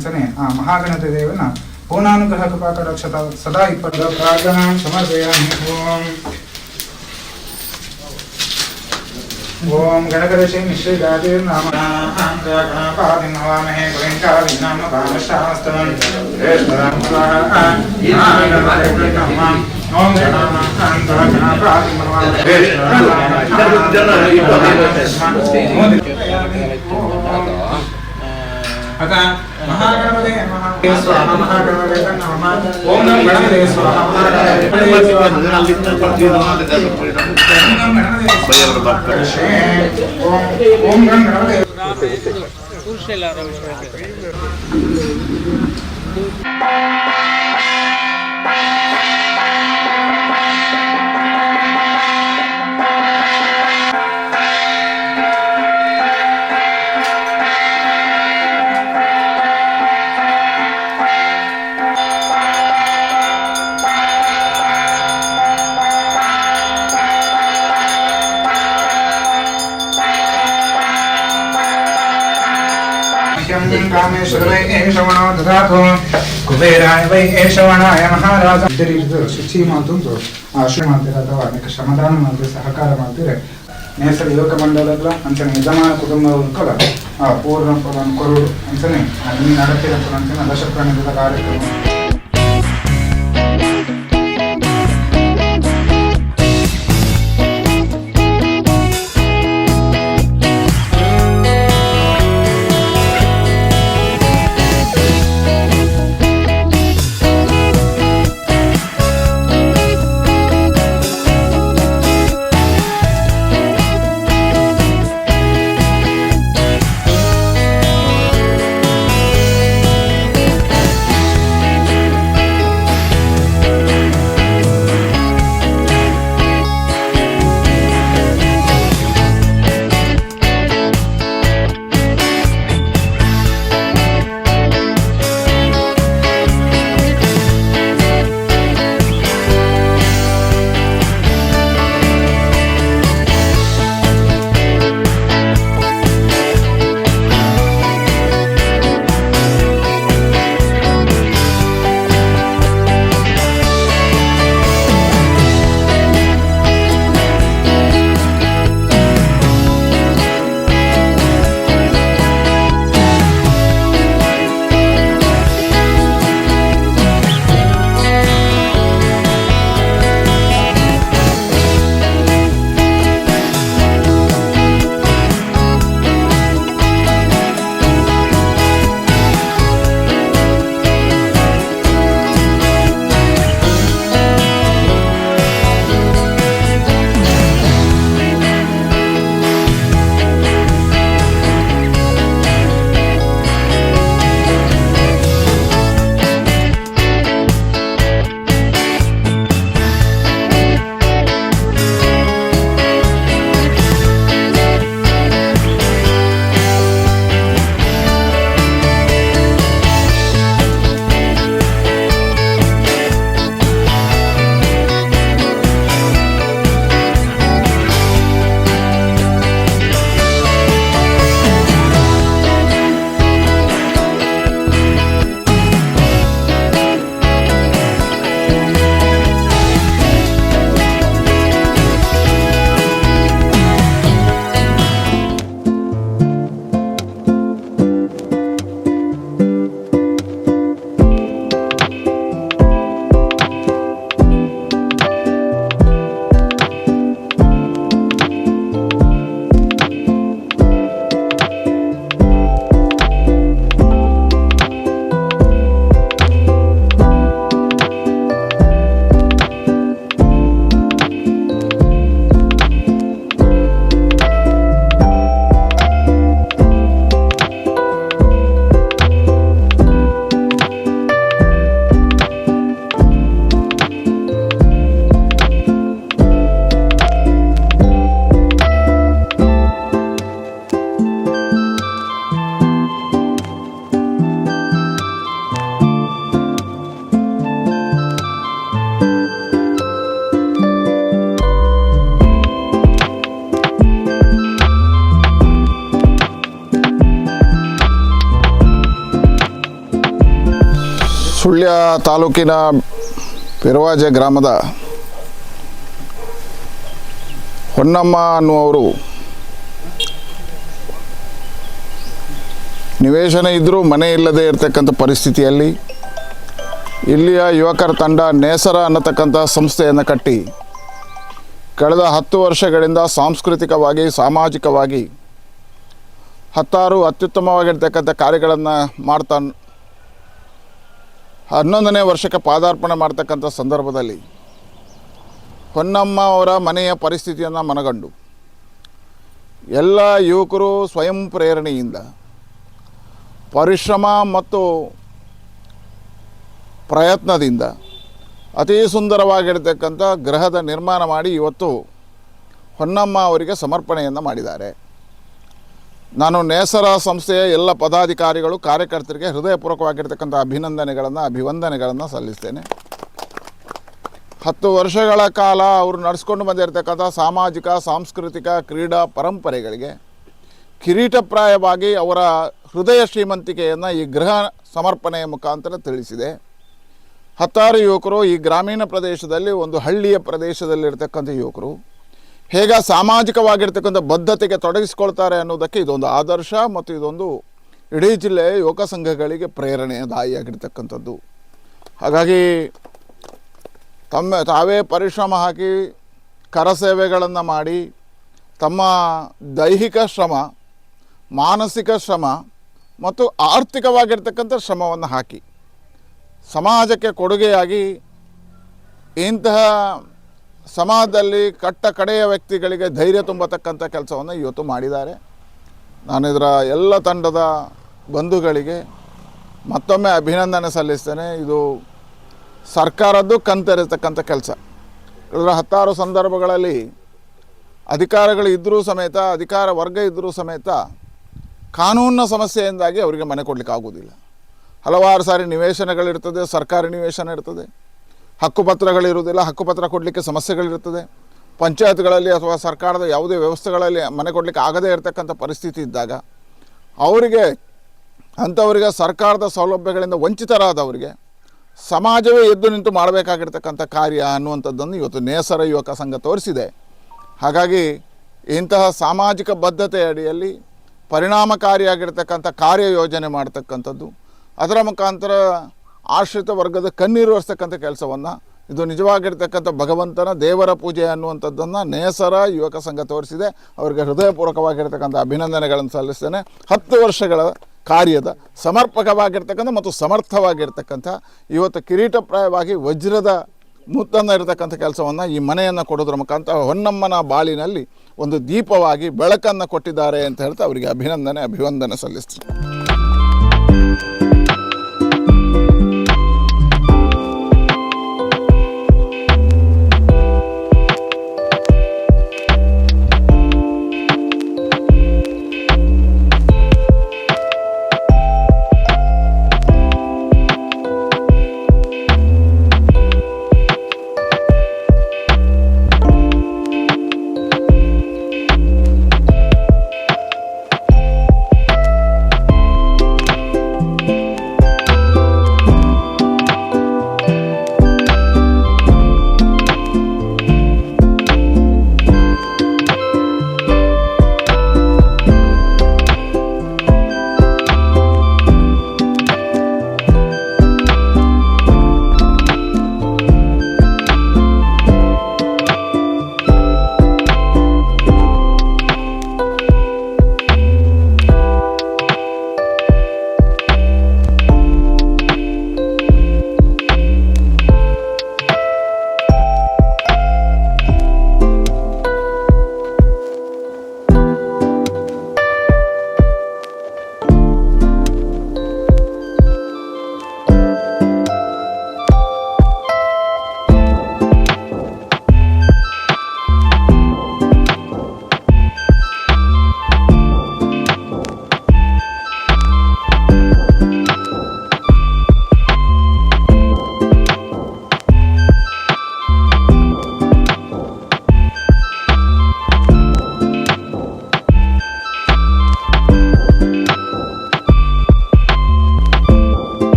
ಅಂಚನೆ ಆ ಮಹಾಗಣತ ದೇವನ ಪೂರ್ಣಾನುಗ್ರಹ ಕೃಪಾ ಕಟಾಕ್ಷತ ಸದಾ ಇಪ್ಪತ್ತು ಪ್ರಾರ್ಥನಾ ಸಮರ್ಪಯಾಮಿ. ಓಂ. ಓಂ ಗಣಗಣೇಶ ಶ್ರೀ ಗಾದಿರ್ ನಾಮ ಗಣಪಾದಿ ನವಾಮಹೇ ಗೋವಿಂದಾದಿ ನಾಮ ಭಾವಶಾಸ್ತವಂ ಓಂ. ಅದ ಮಹಾಗಣಪತಿ कामेश्वर वै एषवणो ददातु ಕುಬೇರಾಯ ವೈ ಏಷವಣಾಯ ಮಹಾರಾಜ ಇದೇ ರೀತಿ ಶುಚಿ ಮಾತುಂಟು ಆ ಶುಚಿ ಮಾಡ್ತೀರ ಅಥವಾ ಅನೇಕ ಶ್ರಮದಾನ ಮಾಡ್ತೀರಿ ಸಹಕಾರ ಮಾಡ್ತೀರಿ ನೇಸರ ಯುವಕ ಮಂಡಲದ ಅಂಚನೆ ಯಜಮಾನ ಕುಟುಂಬ ಉಳ್ಕೊಳ ಆ ಪೂರ್ಣ ಫಲ ಕೊರುಡು ಅಂಚನೆ ನೀನು ನಡತಿರತ್ತ ಅಂಚನೆ ದಶ ಪ್ರಾಣಿಗಳ ಕಾರ್ಯಕ್ರಮ ತಾಲೂಕಿನ ಪೆರವಾಜೆ ಗ್ರಾಮದ ಹೊನ್ನಮ್ಮ ಅನ್ನುವರು ನಿವೇಶನ ಇದ್ದರೂ ಮನೆ ಇಲ್ಲದೆ ಇರತಕ್ಕಂಥ ಪರಿಸ್ಥಿತಿಯಲ್ಲಿ ಇಲ್ಲಿಯ ಯುವಕರ ತಂಡ ನೇಸರ ಅನ್ನತಕ್ಕಂಥ ಸಂಸ್ಥೆಯನ್ನು ಕಟ್ಟಿ ಕಳೆದ ಹತ್ತು ವರ್ಷಗಳಿಂದ ಸಾಂಸ್ಕೃತಿಕವಾಗಿ, ಸಾಮಾಜಿಕವಾಗಿ ಹತ್ತಾರು ಅತ್ಯುತ್ತಮವಾಗಿರ್ತಕ್ಕಂಥ ಕಾರ್ಯಗಳನ್ನು ಮಾಡ್ತಾ ಹನ್ನೊಂದನೇ ವರ್ಷಕ್ಕೆ ಪಾದಾರ್ಪಣೆ ಮಾಡ್ತಕ್ಕಂಥ ಸಂದರ್ಭದಲ್ಲಿ ಹೊನ್ನಮ್ಮ ಅವರ ಮನೆಯ ಪರಿಸ್ಥಿತಿಯನ್ನು ಮನಗಂಡು. ಎಲ್ಲ ಯುವಕರು ಸ್ವಯಂ ಪ್ರೇರಣೆಯಿಂದ ಪರಿಶ್ರಮ ಮತ್ತು ಪ್ರಯತ್ನದಿಂದ ಅತಿ ಸುಂದರವಾಗಿರ್ತಕ್ಕಂಥ ಗ್ರಹದ ನಿರ್ಮಾಣ ಮಾಡಿ ಇವತ್ತು ಹೊನ್ನಮ್ಮ ಅವರಿಗೆ ಸಮರ್ಪಣೆಯನ್ನು ಮಾಡಿದ್ದಾರೆ. ನಾನು ನೇಸರ ಸಂಸ್ಥೆಯ ಎಲ್ಲ ಪದಾಧಿಕಾರಿಗಳು, ಕಾರ್ಯಕರ್ತರಿಗೆ ಹೃದಯಪೂರ್ವಕವಾಗಿರ್ತಕ್ಕಂಥ ಅಭಿನಂದನೆಗಳನ್ನು, ಅಭಿವಂದನೆಗಳನ್ನು ಸಲ್ಲಿಸ್ತೇನೆ. ಹತ್ತು ವರ್ಷಗಳ ಕಾಲ ಅವರು ನಡೆಸ್ಕೊಂಡು ಬಂದಿರತಕ್ಕಂಥ ಸಾಮಾಜಿಕ, ಸಾಂಸ್ಕೃತಿಕ, ಕ್ರೀಡಾ ಪರಂಪರೆಗಳಿಗೆ ಕಿರೀಟಪ್ರಾಯವಾಗಿ ಅವರ ಹೃದಯ ಶ್ರೀಮಂತಿಕೆಯನ್ನು ಈ ಗೃಹ ಸಮರ್ಪಣೆಯ ಮುಖಾಂತರ ತಿಳಿಸಿದೆ. ಹತ್ತಾರು ಯುವಕರು ಈ ಗ್ರಾಮೀಣ ಪ್ರದೇಶದಲ್ಲಿ ಒಂದು ಹಳ್ಳಿಯ ಪ್ರದೇಶದಲ್ಲಿರ್ತಕ್ಕಂಥ ಯುವಕರು. ಹೇಗೆ ಸಾಮಾಜಿಕವಾಗಿರ್ತಕ್ಕಂಥ ಬದ್ಧತೆಗೆ ತೊಡಗಿಸ್ಕೊಳ್ತಾರೆ ಅನ್ನೋದಕ್ಕೆ ಇದೊಂದು ಆದರ್ಶ ಮತ್ತು ಇದೊಂದು ಇಡೀ ಜಿಲ್ಲೆ ಯುವಕ ಸಂಘಗಳಿಗೆ ಪ್ರೇರಣೆದಾಯಿಯಾಗಿರ್ತಕ್ಕಂಥದ್ದು. ಹಾಗಾಗಿ ತಮ್ಮ ತಾವೇ ಪರಿಶ್ರಮ ಹಾಕಿ ಕರಸೇವೆಗಳನ್ನು ಮಾಡಿ, ತಮ್ಮ ದೈಹಿಕ ಶ್ರಮ, ಮಾನಸಿಕ ಶ್ರಮ ಮತ್ತು ಆರ್ಥಿಕವಾಗಿರ್ತಕ್ಕಂಥ ಶ್ರಮವನ್ನು ಹಾಕಿ. ಸಮಾಜಕ್ಕೆ ಕೊಡುಗೆಯಾಗಿ ಇಂತಹ ಸಮಾಜದಲ್ಲಿ ಕಟ್ಟ ಕಡೆಯ ವ್ಯಕ್ತಿಗಳಿಗೆ ಧೈರ್ಯ ತುಂಬತಕ್ಕಂಥ ಕೆಲಸವನ್ನು ಇವತ್ತು ಮಾಡಿದ್ದಾರೆ. ನಾನು ಇದರ ಎಲ್ಲ ತಂಡದ ಬಂಧುಗಳಿಗೆ ಮತ್ತೊಮ್ಮೆ ಅಭಿನಂದನೆ ಸಲ್ಲಿಸ್ತೇನೆ. ಇದು ಸರ್ಕಾರದ್ದು ಕಂತೆರೆತಕ್ಕಂಥ ಕೆಲಸ. ಇದರ ಹತ್ತಾರು ಸಂದರ್ಭಗಳಲ್ಲಿ ಅಧಿಕಾರಗಳು ಇದ್ದರೂ ಸಮೇತ, ಅಧಿಕಾರ ವರ್ಗ ಇದ್ದರೂ ಸಮೇತ ಕಾನೂನಿನ ಸಮಸ್ಯೆಯಿಂದಾಗಿ ಅವರಿಗೆ ಮನೆ ಕೊಡಲಿಕ್ಕೆ ಆಗುವುದಿಲ್ಲ. ಹಲವಾರು ಸಾರಿ ನಿವೇಶನಗಳಿರ್ತದೆ, ಸರ್ಕಾರಿ ನಿವೇಶನ ಇರ್ತದೆ. ಹಕ್ಕುಪತ್ರಗಳಿರುವುದಿಲ್ಲ, ಹಕ್ಕುಪತ್ರ ಕೊಡಲಿಕ್ಕೆ ಸಮಸ್ಯೆಗಳಿರ್ತದೆ ಪಂಚಾಯತ್ಗಳಲ್ಲಿ ಅಥವಾ ಸರ್ಕಾರದ ಯಾವುದೇ ವ್ಯವಸ್ಥೆಗಳಲ್ಲಿ ಮನೆ ಕೊಡಲಿಕ್ಕೆ ಆಗದೇ ಇರತಕ್ಕಂಥ ಪರಿಸ್ಥಿತಿ ಇದ್ದಾಗ, ಅವರಿಗೆ, ಅಂಥವರಿಗೆ ಸರ್ಕಾರದ ಸೌಲಭ್ಯಗಳಿಂದ ವಂಚಿತರಾದವರಿಗೆ ಸಮಾಜವೇ ಎದ್ದು ನಿಂತು ಮಾಡಬೇಕಾಗಿರ್ತಕ್ಕಂಥ ಕಾರ್ಯ ಅನ್ನುವಂಥದ್ದನ್ನು ಇವತ್ತು ನೇಸರ ಯುವಕ ಸಂಘ ತೋರಿಸಿದೆ. ಹಾಗಾಗಿ ಇಂತಹ ಸಾಮಾಜಿಕ ಬದ್ಧತೆ ಅಡಿಯಲ್ಲಿ ಪರಿಣಾಮಕಾರಿಯಾಗಿರ್ತಕ್ಕಂಥ ಕಾರ್ಯಯೋಜನೆ ಮಾಡ್ತಕ್ಕಂಥದ್ದು, ಅದರ ಮುಖಾಂತರ ಆಶ್ರಿತ ವರ್ಗದ ಕಣ್ಣೀರು ಒರೆಸ್ತಕ್ಕಂಥ ಕೆಲಸವನ್ನು, ಇದು ನಿಜವಾಗಿರ್ತಕ್ಕಂಥ ಭಗವಂತನ ದೇವರ ಪೂಜೆ ಅನ್ನುವಂಥದ್ದನ್ನು ನೇಸರ ಯುವಕ ಸಂಘ ತೋರಿಸಿದೆ. ಅವರಿಗೆ ಹೃದಯಪೂರ್ವಕವಾಗಿರ್ತಕ್ಕಂಥ ಅಭಿನಂದನೆಗಳನ್ನು ಸಲ್ಲಿಸ್ತೇನೆ. ಹತ್ತು ವರ್ಷಗಳ ಕಾರ್ಯದ ಸಮರ್ಪಕವಾಗಿರ್ತಕ್ಕಂಥ ಮತ್ತು ಸಮರ್ಥವಾಗಿರ್ತಕ್ಕಂಥ ಇವತ್ತು ಕಿರೀಟಪ್ರಾಯವಾಗಿ ವಜ್ರದ ಮುತ್ತನ್ನು ಇರತಕ್ಕಂಥ ಕೆಲಸವನ್ನು ಈ ಮನೆಯನ್ನು ಕೊಡೋದ್ರ ಮುಖಾಂತರ ಹೊನ್ನಮ್ಮನ ಬಾಳಿನಲ್ಲಿ ಒಂದು ದೀಪವಾಗಿ ಬೆಳಕನ್ನು ಕೊಟ್ಟಿದ್ದಾರೆ ಅಂತ ಹೇಳ್ತಾ ಅವರಿಗೆ ಅಭಿನಂದನೆ, ಅಭಿವಂದನೆ ಸಲ್ಲಿಸ್ತೀನಿ.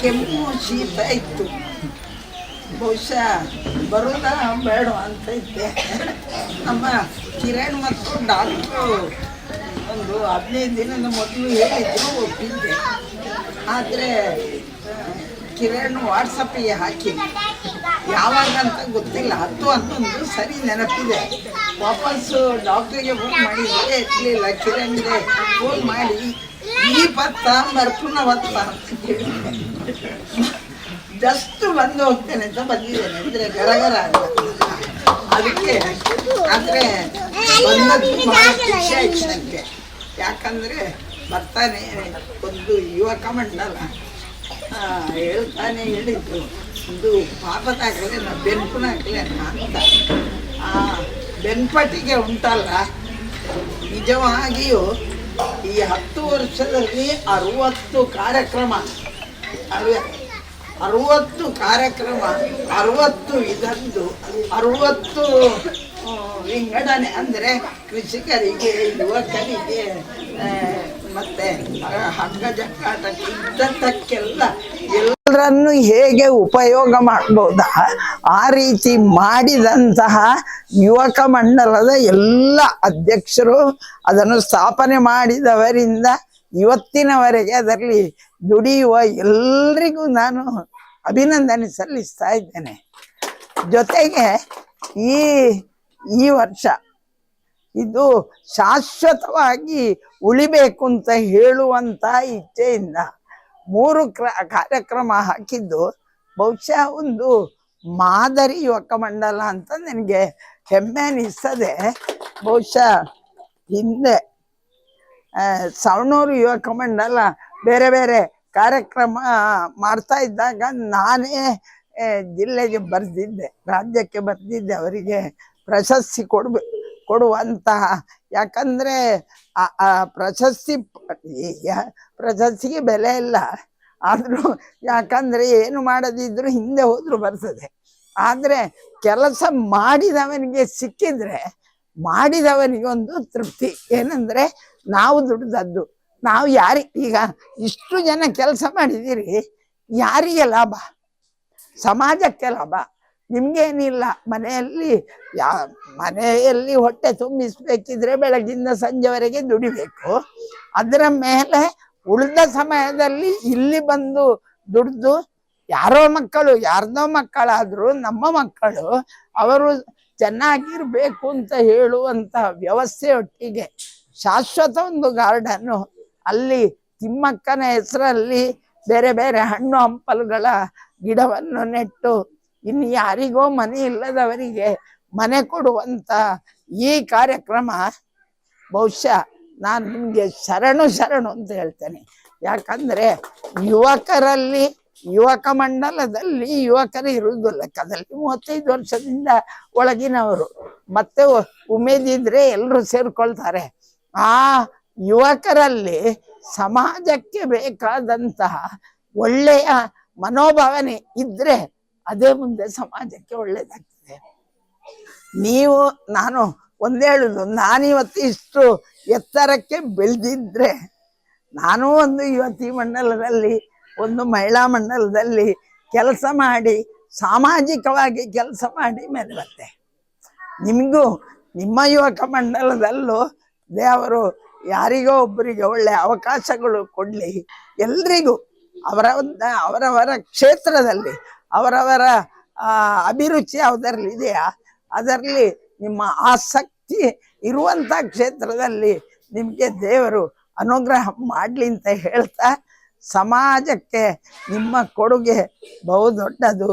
ಶೀತ ಇತ್ತು ಬಹುಶಃ ಬರೋದ? ಬೇಡ ಅಂತ ಇದ್ದೆ. ನಮ್ಮ ಕಿರಣ್ ಮತ್ತು ಡಾಕ್ಟ್ರು ಒಂದು ಹದಿನೈದು ದಿನದ ಮೊದಲು ಹೇಳಿದ್ರು, ಒಪ್ಪಿದ್ದೆ. ಆದರೆ ಕಿರಣ್ ವಾಟ್ಸಪ್ಪಿಗೆ ಹಾಕಿ. ಯಾವಾಗ ಅಂತ ಗೊತ್ತಿಲ್ಲ. ಹತ್ತು ಹನ್ನೊಂದು ಸರಿ ನೆನಪಿದೆ. ವಾಪಸ್ಸು ಡಾಕ್ಟ್ರಿಗೆ ಫೋನ್ ಮಾಡಿದ್ದೆ ಇರಲಿಲ್ಲ ಕಿರಣ್ಗೆ. ಫೋನ್ ಮಾಡಿ, ಈ ಪತ್ತ ಮರ್ಪುನ ಭತ್ತ ಅಂತ ಕೇಳಿದೆ ಜಸ್ಟ್ ಬಂದು ಹೋಗ್ತೇನೆ ಅಂತ ಬಂದಿದ್ದೇನೆ. ಅಂದ್ರೆ ಗರಗರ ಅಲ್ಲ ಅದಕ್ಕೆ ಆದರೆ ಬಂದದ್ದು ಬಹಳ ಖುಷಿ ಆಯ್ತು ನನಗೆ ಯಾಕಂದ್ರೆ ಬರ್ತಾನೆ ಒಂದು ಯುವಕ ಮಂಡಲ. ಹೇಳ್ತಾನೆ ಹೇಳಿದ್ದು ಒಂದು ಬೆನ್ಪುನ ಬೆನ್ಪುನಾಗಲೇನ ಅಂತ. ಆ ಬೆನ್ಪಟ್ಟಿಗೆ ಉಂಟಲ್ಲ. ನಿಜವಾಗಿಯೂ ಈ ಹತ್ತು ವರ್ಷದಲ್ಲಿ ಅರುವತ್ತು ಕಾರ್ಯಕ್ರಮ ಅರುವತ್ತು ಕಾರ್ಯಕ್ರಮ, ಅರವತ್ತು ಇದದ್ದು ಅರವತ್ತು ವಿಂಗಡಣೆ ಅಂದರೆ ಕೃಷಿಕರಿಗೆ, ಯುವಕರಿಗೆ ಮತ್ತೆ ಹಗ್ಗ ಇದ್ದದ್ದಕ್ಕೆಲ್ಲ ಎಲ್ಲರನ್ನು ಹೇಗೆ ಉಪಯೋಗ ಮಾಡ್ಬೋದ? ಆ ರೀತಿ ಮಾಡಿದಂತಹ ಯುವಕ ಮಂಡಲದ ಎಲ್ಲ ಅಧ್ಯಕ್ಷರು ಅದನ್ನು ಸ್ಥಾಪನೆ ಮಾಡಿದವರಿಂದ ಇವತ್ತಿನವರೆಗೆ ಅದರಲ್ಲಿ ದುಡಿಯುವ ಎಲ್ರಿಗೂ ನಾನು ಅಭಿನಂದನೆ ಸಲ್ಲಿಸ್ತಾ ಇದ್ದೇನೆ. ಜೊತೆಗೆ ಈ ಈ ವರ್ಷ ಇದು ಶಾಶ್ವತವಾಗಿ ಉಳಿಬೇಕು ಅಂತ ಹೇಳುವಂತ ಇಚ್ಛೆಯಿಂದ ಮೂರು ಕ್ರ, ಕಾರ್ಯಕ್ರಮ ಹಾಕಿದ್ದು, ಬಹುಶಃ ಒಂದು ಮಾದರಿ ಯುವಕ ಮಂಡಲ ಅಂತ ನನಗೆ ಹೆಮ್ಮೆ ಅನಿಸ್ತದೆ. ಬಹುಶಃ ಹಿಂದೆ ಸವಣೂರು ಯುವಕ ಮಂಡಲ ಬೇರೆ ಬೇರೆ ಕಾರ್ಯಕ್ರಮ ಮಾಡ್ತಾ ಇದ್ದಾಗ ನಾನೇ ಜಿಲ್ಲೆಗೆ ಬರೆದಿದ್ದೆ, ರಾಜ್ಯಕ್ಕೆ ಬರೆದಿದ್ದೆ, ಅವರಿಗೆ ಪ್ರಶಸ್ತಿ ಕೊಡ್ಬೆ ಕೊಡುವಂತಹ ಯಾಕಂದ್ರೆ ಆ ಪ್ರಶಸ್ತಿ ಪ್ರಶಸ್ತಿಗೆ ಬೆಲೆ ಇಲ್ಲ. ಆದರೂ ಯಾಕಂದ್ರೆ ಏನು ಮಾಡದಿದ್ರು ಹಿಂದೆ ಹೋದ್ರು ಬರ್ತದೆ. ಆದ್ರೆ ಕೆಲಸ ಮಾಡಿದವನಿಗೆ ಸಿಕ್ಕಿದ್ರೆ, ಮಾಡಿದವನಿಗೊಂದು ತೃಪ್ತಿ. ಏನಂದ್ರೆ ನಾವು ದುಡ್ದದ್ದು. ನಾವು ಯಾರಿ, ಈಗ ಇಷ್ಟು ಜನ ಕೆಲಸ ಮಾಡಿದಿರಿ ಯಾರಿಗೆ ಲಾಭ? ಸಮಾಜಕ್ಕೆ ಲಾಭ? ನಿಮಗೇನಿಲ್ಲ, ಮನೆಯಲ್ಲಿ ಯಾ, ಮನೆಯಲ್ಲಿ ಹೊಟ್ಟೆ ತುಂಬಿಸ್ಬೇಕಿದ್ರೆ ಬೆಳಗಿಂದ ಸಂಜೆವರೆಗೆ ದುಡಿಬೇಕು. ಅದರ ಮೇಲೆ ಉಳಿದ ಸಮಯದಲ್ಲಿ ಇಲ್ಲಿ ಬಂದು ದುಡ್ದು, ಯಾರೋ ಮಕ್ಕಳು, ಯಾರ್ದೋ ಮಕ್ಕಳಾದರೂ, ನಮ್ಮ ಮಕ್ಕಳು, ಅವರು ಚೆನ್ನಾಗಿರ್ಬೇಕು ಅಂತ ಹೇಳುವಂತ ವ್ಯವಸ್ಥೆಯೊಟ್ಟಿಗೆ ಶಾಶ್ವತ ಒಂದು ಗಾರ್ಡನ್ನು ಅಲ್ಲಿ ತಿಮ್ಮಕ್ಕನ ಹೆಸರಲ್ಲಿ ಬೇರೆ ಬೇರೆ ಹಣ್ಣು ಹಂಪಲುಗಳ ಗಿಡವನ್ನು ನೆಟ್ಟು ಇನ್ನು ಯಾರಿಗೋ ಮನೆ ಇಲ್ಲದವರಿಗೆ ಮನೆ ಕೊಡುವಂತ ಈ ಕಾರ್ಯಕ್ರಮ ಬಹುಶಃ ನಾನು ನಿಮಗೆ ಶರಣು ಶರಣು ಅಂತ ಹೇಳ್ತೇನೆ. ಯಾಕಂದ್ರೆ ಯುವಕರಲ್ಲಿ ಯುವಕ ಮಂಡಲದಲ್ಲಿ ಯುವಕರು ಇರುವುದು ಲೆಕ್ಕದಲ್ಲಿ ಮೂವತ್ತೈದು ವರ್ಷದಿಂದ ಒಳಗಿನವರು. ಮತ್ತೆ ಉಮೇದಿದ್ರೆ ಎಲ್ಲರೂ ಸೇರ್ಕೊಳ್ತಾರೆ. ಆ ಯುವಕರಲ್ಲಿ ಸಮಾಜಕ್ಕೆ ಬೇಕಾದಂತಹ ಒಳ್ಳೆಯ ಮನೋಭಾವನೆ ಇದ್ರೆ ಅದೇ ಮುಂದೆ ಸಮಾಜಕ್ಕೆ ಒಳ್ಳೇದಾಗ್ತದೆ. ನೀವು, ನಾನು ಒಂದೇಳುದು ನಾನಿವತ್ತು ಇಷ್ಟು ಎತ್ತರಕ್ಕೆ ಬೆಳೆದಿದ್ರೆ, ನಾನು ಒಂದು ಯುವತಿ ಮಂಡಲದಲ್ಲಿ, ಒಂದು ಮಹಿಳಾ ಮಂಡಲದಲ್ಲಿ ಕೆಲಸ ಮಾಡಿ, ಸಾಮಾಜಿಕವಾಗಿ ಕೆಲಸ ಮಾಡಿ ಮೇಲೆ ಬಂದೆ ನಿಮಗೂ, ನಿಮ್ಮ ಯುವಕ ಮಂಡಲದಲ್ಲೂ ದೇವರು ಯಾರಿಗೋ ಒಬ್ಬರಿಗೆ ಒಳ್ಳೆ ಅವಕಾಶಗಳು ಕೊಡ್ಲಿ. ಎಲ್ರಿಗೂ ಅವರ ಅವರವರ ಕ್ಷೇತ್ರದಲ್ಲಿ, ಅವರವರ ಅಭಿರುಚಿ ಯಾವುದರಲ್ಲಿ ಇದೆಯಾ? ಅದರಲ್ಲಿ ನಿಮ್ಮ ಆಸಕ್ತಿ ಇರುವಂತ ಕ್ಷೇತ್ರದಲ್ಲಿ ನಿಮಗೆ ದೇವರು ಅನುಗ್ರಹ ಮಾಡಲಿ ಅಂತ ಹೇಳ್ತಾ ಸಮಾಜಕ್ಕೆ ನಿಮ್ಮ ಕೊಡುಗೆ ಬಹುದೊಡ್ಡದು.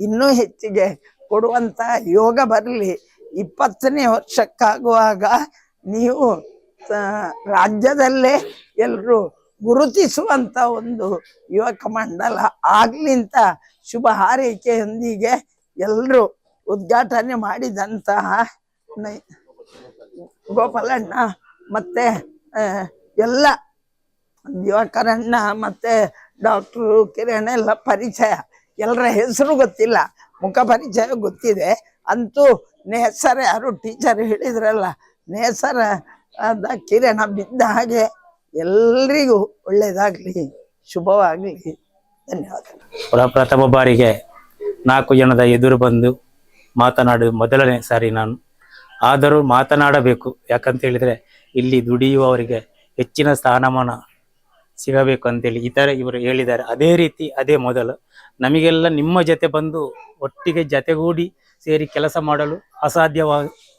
ಇನ್ನೂ ಹೆಚ್ಚಿಗೆ ಕೊಡುವಂತ ಯೋಗ ಬರಲಿ. ಇಪ್ಪತ್ತನೇ ವರ್ಷಕ್ಕಾಗುವಾಗ ನೀವು ರಾಜ್ಯದಲ್ಲೇ ಎಲ್ಲರೂ ಗುರುತಿಸುವಂತ ಒಂದು ಯುವಕ ಮಂಡಲ ಆಗ್ಲಿಂತ ಶುಭ ಹಾರೈಕೆಯೊಂದಿಗೆ ಎಲ್ಲರೂ ಉದ್ಘಾಟನೆ ಮಾಡಿದಂತಹ ಗೋಪಾಲಣ್ಣ ಮತ್ತೆ ಎಲ್ಲ ಯುವಕರಣ್ಣ ಮತ್ತೆ ಡಾಕ್ಟ್ರು ಕಿರಣ ಎಲ್ಲ ಪರಿಚಯ. ಎಲ್ಲರ ಹೆಸರು ಗೊತ್ತಿಲ್ಲ, ಮುಖ ಪರಿಚಯ ಗೊತ್ತಿದೆ. ಅಂತೂ ನೇಸರ ಯಾರು ಟೀಚರ್ ಹೇಳಿದ್ರಲ್ಲ, ನೇಸರ ಅದ ಕಿರಣ ಬಿದ್ದ ಹಾಗೆ ಎಲ್ರಿಗೂ ಒಳ್ಳೇದಾಗ್ಲಿ, ಶುಭವಾಗ್ಲಿ. ಧನ್ಯವಾದಗಳು. ಪ್ರ- ಪ್ರಥಮ ಬಾರಿಗೆ ನಾಲ್ಕು ಜನದ ಎದುರು ಬಂದು ಮಾತನಾಡು ಮೊದಲನೇ ಸಾರಿ ನಾನು. ಆದರೂ ಮಾತನಾಡಬೇಕು ಯಾಕಂತ ಹೇಳಿದ್ರೆ ಇಲ್ಲಿ ದುಡಿಯುವವರಿಗೆ ಹೆಚ್ಚಿನ ಸ್ಥಾನಮಾನ ಸಿಗಬೇಕು ಅಂತೇಳಿ ಥರ ಇವರು ಹೇಳಿದ್ದಾರೆ. ಅದೇ ರೀತಿ, ಅದೇ ಮೊದಲು. ನಮಗೆಲ್ಲ ನಿಮ್ಮ ಜೊತೆ ಬಂದು ಒಟ್ಟಿಗೆ ಜತೆಗೂಡಿ ಸೇರಿ ಕೆಲಸ ಮಾಡಲು ಅಸಾಧ್ಯವ,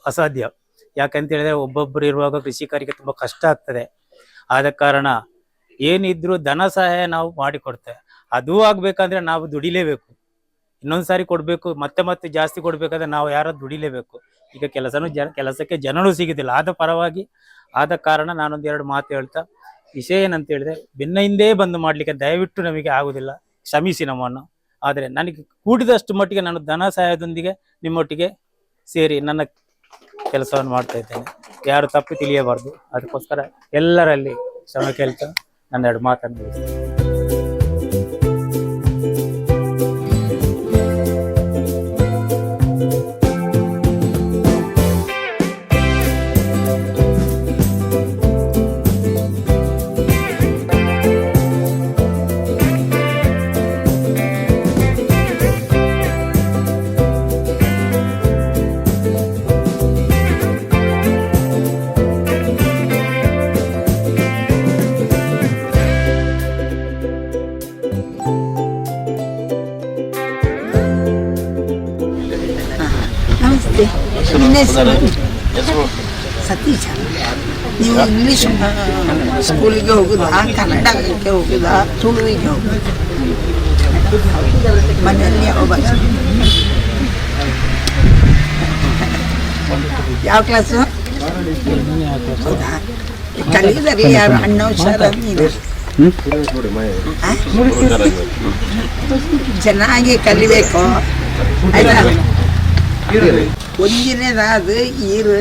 ಅಸಾಧ್ಯ. ಯಾಕಂತ ಹೇಳಿದ್ರೆ ಒಬ್ಬೊಬ್ಬರು ಇರುವಾಗ ಕೃಷಿಕರಿಗೆ ತುಂಬಾ ಕಷ್ಟ ಆಗ್ತದೆ. ಆದ ಕಾರಣ ಏನಿದ್ರು ಧನ ಸಹಾಯ ನಾವು ಮಾಡಿಕೊಡ್ತೇವೆ. ಅದು ಆಗ್ಬೇಕಂದ್ರೆ ನಾವು ದುಡಿಲೇಬೇಕು. ಇನ್ನೊಂದ್ಸಾರಿ ಕೊಡ್ಬೇಕು, ಮತ್ತೆ ಮತ್ತೆ ಜಾಸ್ತಿ ಕೊಡ್ಬೇಕಾದ್ರೆ ನಾವು ಯಾರು ದುಡಿಲೇಬೇಕು. ಈಗ ಕೆಲಸನೂ ಜನ, ಕೆಲಸಕ್ಕೆ ಜನರು ಸಿಗುದಿಲ್ಲ. ಆದ ಪರವಾಗಿ ಆದ ಕಾರಣ ನಾನೊಂದು ಎರಡು ಮಾತು ಹೇಳ್ತಾ, ವಿಷಯ ಏನಂತ ಹೇಳಿದ್ರೆ ಬೆನ್ನ ಹಿಂದೆ ಬಂದು ಮಾಡ್ಲಿಕ್ಕೆ ದಯವಿಟ್ಟು ನಮಗೆ ಆಗುದಿಲ್ಲ. ಕ್ಷಮಿಸಿ ನಮ್ಮನ್ನು. ಆದರೆ ನನಗೆ ಕೂಡಿದಷ್ಟು ಮಟ್ಟಿಗೆ ನಾನು ಧನ ಸಹಾಯದೊಂದಿಗೆ ನಿಮ್ಮೊಟ್ಟಿಗೆ ಸೇರಿ ನನ್ನ ಕೆಲಸವನ್ನು ಮಾಡ್ತಾ ಇದ್ದೇನೆ. ಯಾರು ತಪ್ಪು ತಿಳಿಯಬಾರ್ದು. ಅದಕ್ಕೋಸ್ಕರ ಎಲ್ಲರಲ್ಲಿ ಶ್ರಮ ಕೇಳ್ತಾ ನನ್ನ ಎರಡು ಮಾತನ್ನು ನಿಮ್ಮ ಹೆಸರು ಸತೀಶ ನೀವು ಇಂಗ್ಲೀಷ್ ಸ್ಕೂಲಿಗೆ ಹೋಗುದಾ ಕನ್ನಡಕ್ಕೆ ಹೋಗುದಾ ತುಳುವಿಗೆ ಹೋಗುದು ಮನೆಯಲ್ಲಿ ಭಾಷೆ ಯಾವ ಕ್ಲಾಸು ಹೌದಾ ಕಲಿಯುವುದರಲ್ಲಿ ಯಾರು ಅಣ್ಣ ಹುಷಾರ ನೀನು? ಚೆನ್ನಾಗಿ ಕಲಿಬೇಕು ಆಯ್ತಾ ಒಂದಿನದಾದ ಈರು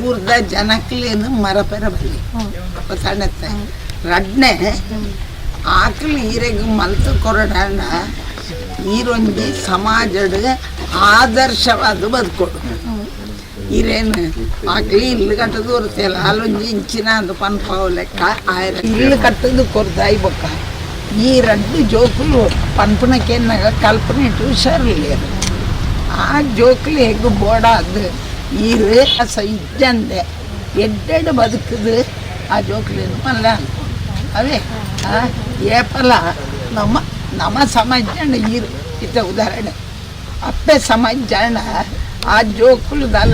ಊರ್ದ ಜನಕ್ಲೇನು ಮರಪೆರ ಬಲ್ಲಿ ಸಣ್ಣತ್ತೆ ರಡ್ನೆ ಆಕಳು ಈರೆಗ್ ಮಲ್ತು ಕೊರಡಾಂಡ ಈರೊಂದಿ ಸಮಾಜಡ್ ಆದರ್ಶವಾದ ಬದುಕೊಡು ಈರೇನು ಆಕಳಿ ಇಲ್ಲು ಕಟ್ಟದು ಹೊರತಿಯಲ್ಲ ಅಲ್ಲೊಂದು ಇಂಚಿನ ಅದು ಪನ್ಪಾವು ಲೆಕ್ಕ ಆಯ್ರ ಇಲ್ಲು ಕಟ್ಟದು ಕೊರ್ದಾಯಿ ಬೊಕ್ಕ ಈ ರಡ್ಡು ಜೋಕುಲು ಪನ್ಪನಕ್ಕೆನ್ನಾಗ ಕಲ್ಪನೆ ಇಟ್ಟು ಹುಷಾರಿಲ್ಲ ಆ ಜೋಕ್ಲಿ ಹೆಗ್ಗು ಬೋಡಾದು ಈರು ಸೈಜಂದೆ ಎಡ್ಡೆಡು ಬದುಕದು ಆ ಜೋಕ್ಲಿನ ಮಲ್ಲ ಅವೇ ಆ ಏಪಲ ನಮ್ಮ ನಮ್ಮ ಸಮಾಜ ಈರು ಇತ್ತ ಉದಾಹರಣೆ ಅಪ್ಪೆ ಸಮಾಜ ಆ ಜೋಕುಲು ದಾಲ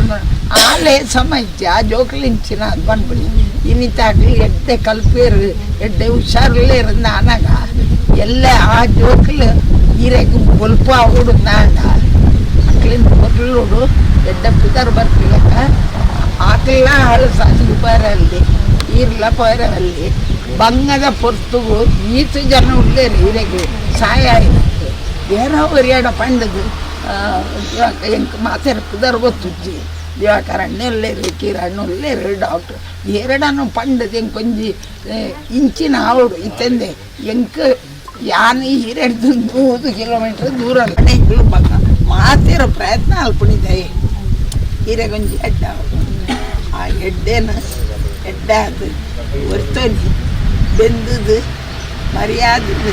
ಆಲೆ ಸಮಾಜ ಆ ಜೋಕುಲು ಇಂಚಿನ ಅದು ಬಂದ್ಬಿಡಿ ಇನ್ನಿತ್ತಾಗಲಿ ಎಡ್ಡೆ ಕಲ್ಪೇರು ಎಡ್ಡೆ ಹುಷಾರಲ್ಲೇ ಇರಂದ ಅನಾಗ ಎಲ್ಲ ಆ ಜೋಕುಲು ಈರೆಗೆ ಬೊಲ್ಪ ಅವಡು ನಾಗ ಆಕಳಿನ ನೋಡು ಎಡ್ಡ ಪಿತರ್ ಬರ್ತಿಲ್ಲಕ್ಕ ಆಕಳ ಹಾಳು ಸಾಸಿಗೆ ಇರ್ಲ ಪೈರ ಅಲ್ಲಿ ಬಂಗದ ಪೊರ್ತುಗು ಈತು ಜನ ಉಳ್ಳೇರಿ ಇರೆಗೆ ಸಾಯ ಆಯ್ತು ಏನೋ ಒರಿಯಾಡ ಪಂಡದು ಎಂಕ್ ಮಾತಾಡ ಪಿದರ್ ಗೊತ್ತುಜ್ಜಿ. ದಿವಾಕರ ಅಣ್ಣೊಲ್ಲೇರಿ ಕಿರಣ್ ಒಲ್ಲೇರಿ ಡಾಕ್ಟ್ರ್. ಎರಡನ್ನು ಪಂಡದು ಹೆಂಗೆ ಪಂಜಿ ಇಂಚಿನ ಆವಡು ಇತ್ತಂದೆ ಎಂಕ್ ಯಾನೆ ಹಿರಿಡ್ದು ನೂರು ಕಿಲೋಮೀಟರ್ ದೂರ ಅಲ್ಲ. ಮಾತಿರ ಪ್ರಯತ್ನ ಅಲ್ಪಣಿದೆ ಹಿರೆಗೊಂಜಿ ಎಡ್ಡ ಆ ಎಡ್ಡೆನ ಎಡ್ಡ ಅದು ಒರ್ತೊನಿ ಬೆಂದದು ಮರ್ಯಾದದು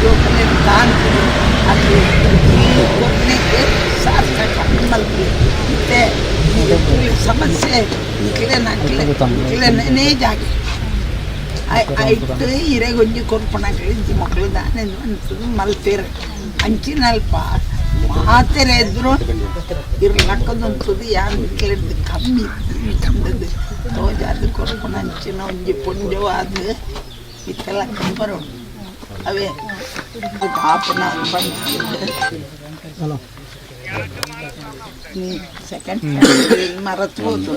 ಜೋಕನೆ ಕಾಣ್ತದೆ ಅದು ಇಲ್ಲಿ ಕೊನೆಗೆ ಸಾರ್ಥಕ ಮಲ್ಪಿ ಮತ್ತೆ ಇದು full ಸಮಸ್ಯೆ ಇಕ್ಲೆ ನಕ್ಲೆ ಇಕ್ಲೆನೇ ಜಾಗ ಆಯ್ತು ಇರೆಗೊಂಜಿ ಕೊರ್ಪಣಗಳಿದ್ದು ಮಕ್ಕಳು ದಾನೆ ಅನ್ಸದು ಮಲ್ತೀರ ಅಂಚಿನಲ್ಪ ಮಾತೆರೆ ಇದ್ರು ಇರ್ಲಕ್ಕದಂತದು ಯಾರು ಇಕ್ಲೆಡ್ದು ಕಮ್ಮಿ ಕಂಡದ್ದು ತೋಜಾದ ಕೊರ್ಪಣ ಅಂಚಿನ ಒಂಜಿ ಪುಂಜವಾದ ಇತ್ತೆಲ್ಲ ಕಂಬರು ಅವೇ ಕಾಪನ ಬಂದು ಸೆಕೆಂಡ್ ಮರತ್ಬೋದು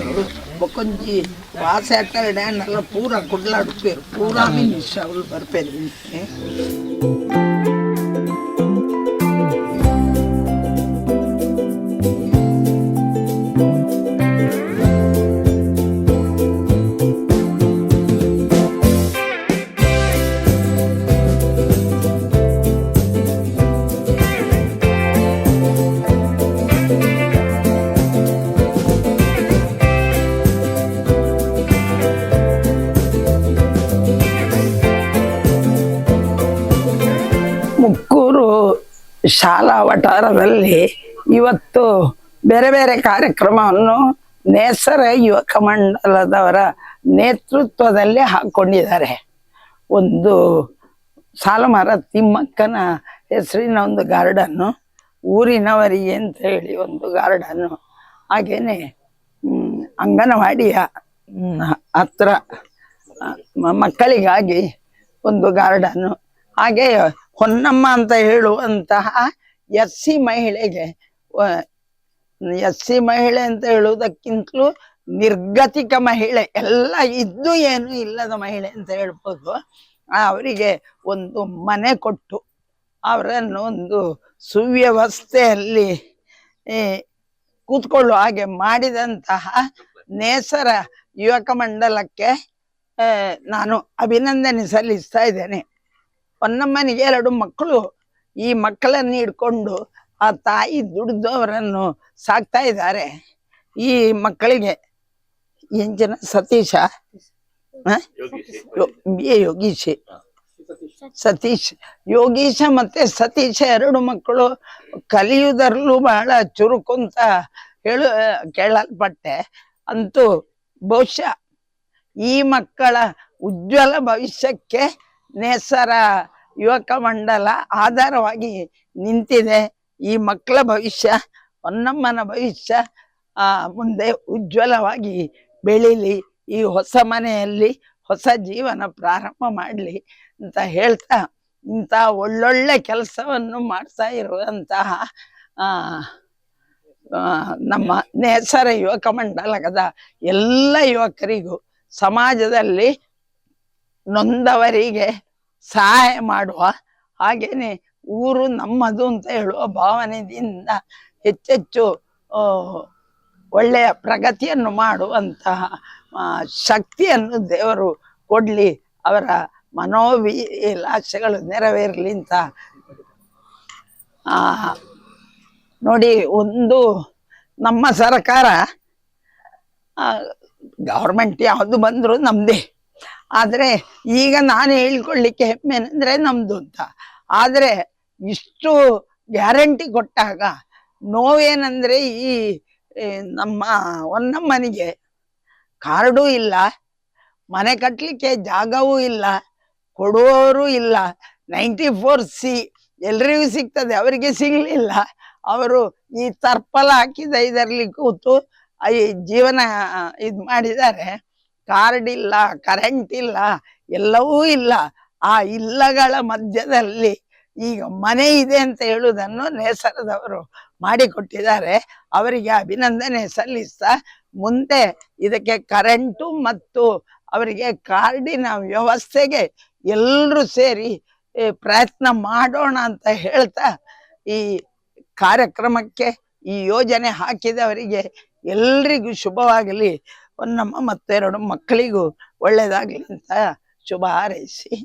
ಬೊಕೊಂಜಿ ವಾಸ ಡ್ಯಾನ್ ಎಲ್ಲ ಪೂರ ಕುಡ್ಲಾಡ್ಪೇರು ಪೂರ ಮಿನಿಷ್ ಅವಳು ಬರ್ಪೇರು ಶಾಲಾ ವಠಾರದಲ್ಲಿ ಇವತ್ತು ಬೇರೆ ಬೇರೆ ಕಾರ್ಯಕ್ರಮವನ್ನು ನೇಸರ ಯುವಕ ಮಂಡಲದವರ ನೇತೃತ್ವದಲ್ಲಿ ಹಾಕೊಂಡಿದ್ದಾರೆ. ಒಂದು ಸಾಲುಮರ ತಿಮ್ಮಕ್ಕನ ಹೆಸರಿನ ಒಂದು ಗಾರ್ಡನ್ನು ಊರಿನವರಿಗೆ ಅಂತ ಹೇಳಿ ಒಂದು ಗಾರ್ಡನ್ನು, ಹಾಗೇನೆ ಅಂಗನವಾಡಿಯ ಹತ್ರ ಮಕ್ಕಳಿಗಾಗಿ ಒಂದು ಗಾರ್ಡನ್ನು, ಹಾಗೆ ಹೊನ್ನಮ್ಮ ಅಂತ ಹೇಳುವಂತಹ ಎಸ್ ಸಿ ಮಹಿಳೆಗೆ ಎಸ್ ಸಿ ಮಹಿಳೆ ಅಂತ ಹೇಳುವುದಕ್ಕಿಂತಲೂ ನಿರ್ಗತಿಕ ಮಹಿಳೆ, ಎಲ್ಲ ಇದ್ದು ಏನು ಇಲ್ಲದ ಮಹಿಳೆ ಅಂತ ಹೇಳ್ಬೋದು. ಅವರಿಗೆ ಒಂದು ಮನೆ ಕೊಟ್ಟು, ಅವರನ್ನು ಒಂದು ಸುವ್ಯವಸ್ಥೆಯಲ್ಲಿ ಕೂತ್ಕೊಳ್ಳುವ ಹಾಗೆ ಮಾಡಿದಂತಹ ನೇಸರ ಯುವಕ ಮಂಡಲಕ್ಕೆ ನಾನು ಅಭಿನಂದನೆ ಸಲ್ಲಿಸ್ತಾ ಇದ್ದೇನೆ. ಹೊನ್ನಮ್ಮನಿಗೆ ಎರಡು ಮಕ್ಕಳು, ಈ ಮಕ್ಕಳನ್ನು ಹಿಡ್ಕೊಂಡು ಆ ತಾಯಿ ದುಡಿದವರನ್ನು ಸಾಕ್ತಾ ಇದ್ದಾರೆ. ಈ ಮಕ್ಕಳಿಗೆ ಸತೀಶ? ಯೋ- ಬಿ ಎ ಯೋಗೀಶ್. ಸತೀಶ್. ಯೋಗೀಶ ಮತ್ತೆ ಸತೀಶ ಎರಡು ಮಕ್ಕಳು ಕಲಿಯುವುದರಲ್ಲೂ ಬಹಳ ಚುರುಕು ಅಂತ ಹೇಳು, ಕೇಳಲ್ಪಟ್ಟೆ. ಅಂತೂ ಬಹುಶಃ ಈ ಮಕ್ಕಳ ಉಜ್ವಲ ಭವಿಷ್ಯಕ್ಕೆ ನೇಸರ ಯುವಕ ಮಂಡಲ ಆಧಾರವಾಗಿ ನಿಂತಿದೆ. ಈ ಮಕ್ಕಳ ಭವಿಷ್ಯ, ಹೊನ್ನಮ್ಮನ ಭವಿಷ್ಯ ಮುಂದೆ ಉಜ್ವಲವಾಗಿ ಬೆಳೀಲಿ. ಈ ಹೊಸ ಮನೆಯಲ್ಲಿ ಹೊಸ ಜೀವನ ಪ್ರಾರಂಭ ಮಾಡಲಿ ಅಂತ ಹೇಳ್ತಾ ಇಂಥ ಒಳ್ಳೊಳ್ಳೆ ಕೆಲಸವನ್ನು ಮಾಡ್ತಾ ಇರುವಂತಹ ನಮ್ಮ ನೇಸರ ಯುವಕ ಮಂಡಲದ ಎಲ್ಲ ಯುವಕರಿಗೂ ಸಮಾಜದಲ್ಲಿ ನೊಂದವರಿಗೆ ಸಹಾಯ ಮಾಡುವ ಹಾಗೇನೆ ಊರು ನಮ್ಮದು ಅಂತ ಹೇಳುವ ಭಾವನೆಯಿಂದ ಹೆಚ್ಚೆಚ್ಚು ಒಳ್ಳೆಯ ಪ್ರಗತಿಯನ್ನು ಮಾಡುವಂತಹ ಶಕ್ತಿಯನ್ನು ದೇವರು ಕೊಡಲಿ, ಅವರ ಮನೋವಿಲಾಸೆಗಳು ನೆರವೇರಲಿ ಅಂತ. ನೋಡಿ ಒಂದು ನಮ್ಮ ಸರ್ಕಾರ ಗೌರ್ಮೆಂಟ್ ಯಾವುದು ಬಂದರೂ ನಮ್ಮದೇ ಆದರೆ ಈಗ ನಾನು ಹೇಳ್ಕೊಳ್ಲಿಕ್ಕೆ ಹೆಮ್ಮೆ ಅಂದರೆ ನಮ್ಮದು ಅಂತ. ಆದರೆ ಇಷ್ಟು ಗ್ಯಾರಂಟಿ ಕೊಟ್ಟಾಗ ನೋವೇನಂದ್ರೆ ಈ ನಮ್ಮ ಮನೆಗೆ ಕಾರ್ಡೂ ಇಲ್ಲ, ಮನೆ ಕಟ್ಟಲಿಕ್ಕೆ ಜಾಗವೂ ಇಲ್ಲ, ಕೊಡುವವರು ಇಲ್ಲ, ನೈಂಟಿ ಫೋರ್ ಸಿ ಎಲ್ರಿಗೂ ಸಿಗ್ತದೆ, ಅವರಿಗೆ ಸಿಗಲಿಲ್ಲ. ಅವರು ಈ ತರ್ಪಲ ಹಾಕಿದ ಇದರಲ್ಲಿ ಕೂತು, ಈ ಜೀವನ ಇದು ಮಾಡಿದ್ದಾರೆ. ಕಾರ್ಡ್ ಇಲ್ಲ, ಕರೆಂಟ್ ಇಲ್ಲ, ಎಲ್ಲವೂ ಇಲ್ಲ. ಆ ಇಲ್ಲಗಳ ಮಧ್ಯದಲ್ಲಿ ಈಗ ಮನೆ ಇದೆ ಅಂತ ಹೇಳುವುದನ್ನು ನೇಸರದವರು ಮಾಡಿಕೊಟ್ಟಿದ್ದಾರೆ. ಅವರಿಗೆ ಅಭಿನಂದನೆ ಸಲ್ಲಿಸ್ತಾ ಮುಂದೆ ಇದಕ್ಕೆ ಕರೆಂಟು ಮತ್ತು ಅವರಿಗೆ ಕಾರ್ಡಿನ ವ್ಯವಸ್ಥೆಗೆ ಎಲ್ಲರೂ ಸೇರಿ ಪ್ರಯತ್ನ ಮಾಡೋಣ ಅಂತ ಹೇಳ್ತಾ ಈ ಕಾರ್ಯಕ್ರಮಕ್ಕೆ ಈ ಯೋಜನೆ ಹಾಕಿದವರಿಗೆ ಎಲ್ರಿಗೂ ಶುಭವಾಗಲಿ. ನಮ್ಮ ಮತ್ತೆರಡು ಮಕ್ಕಳಿಗೂ ಒಳ್ಳೆಯದಾಗಲಿ ಅಂತ ಶುಭ ಹಾರೈಸಿ.